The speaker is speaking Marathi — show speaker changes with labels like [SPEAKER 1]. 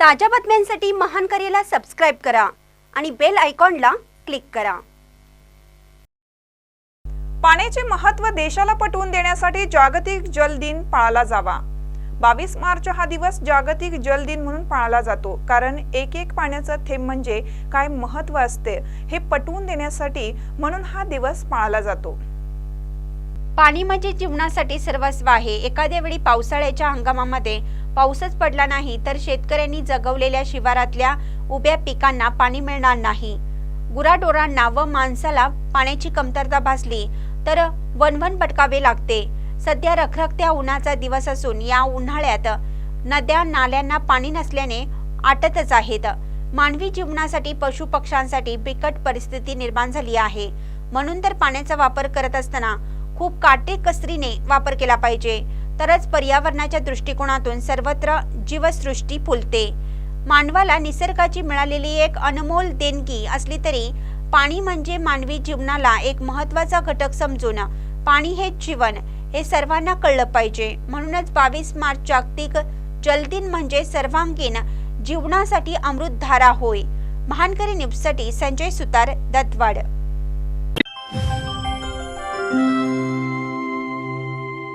[SPEAKER 1] ताज्या बातम्यांसाठी महान करेला सबस्क्राईब करा आणि बेल आयकॉनला क्लिक करा.
[SPEAKER 2] पाण्याचे महत्त्व देशाला पटवून देण्यासाठी जागतिक जल दिन पाळला जावा. बावीस मार्च हा दिवस जागतिक जल दिन म्हणून पाळला जातो. कारण एक एक पाण्याचा थेंब म्हणजे काय महत्त्व असते हे पटवून देण्यासाठी म्हणून हा दिवस पाळला जातो.
[SPEAKER 1] पाणी म्हणजे जीवनासाठी सर्वस्व आहे. एखाद्या वेळी पावसाळ्याच्या हंगामामध्ये पाऊसच पडला नाही तर शेतकऱ्यांनी जगवलेल्या शिवारातल्या उभ्या पिकांना पाणी मिळणार नाही. गुराढोरांना व माणसाला पाण्याची कमतरता भासली तर वनवन भटकावे लागते. सध्या रखरखत्या उन्हाचा दिवस असून या उन्हाळ्यात नद्या नाल्यांना पाणी नसल्याने आटतच आहेत. मानवी जीवनासाठी पशु पक्ष्यांसाठी बिकट परिस्थिती निर्माण झाली आहे. म्हणून तर पाण्याचा वापर करत असताना खूप काटेकसरीने वापर केला पाहिजे. तरच पर्यावरणाच्या दृष्टिकोनातून सर्वत्र जीवसृष्टी फुलते. मानवाला निसर्गाची मिळालेली एक अनमोल देणगी असली तरी पाणी म्हणजे मानवी जीवनाला एक महत्त्वाचा घटक समजून पाणी हे जीवन हे सर्वांना कळलं पाहिजे. म्हणूनच बावीस मार्च जागतिक जलदिन म्हणजे सर्वांगीण जीवनासाठी अमृतधारा होय. महानकरी न्यूजसाठी संजय सुतार दत्तवाड.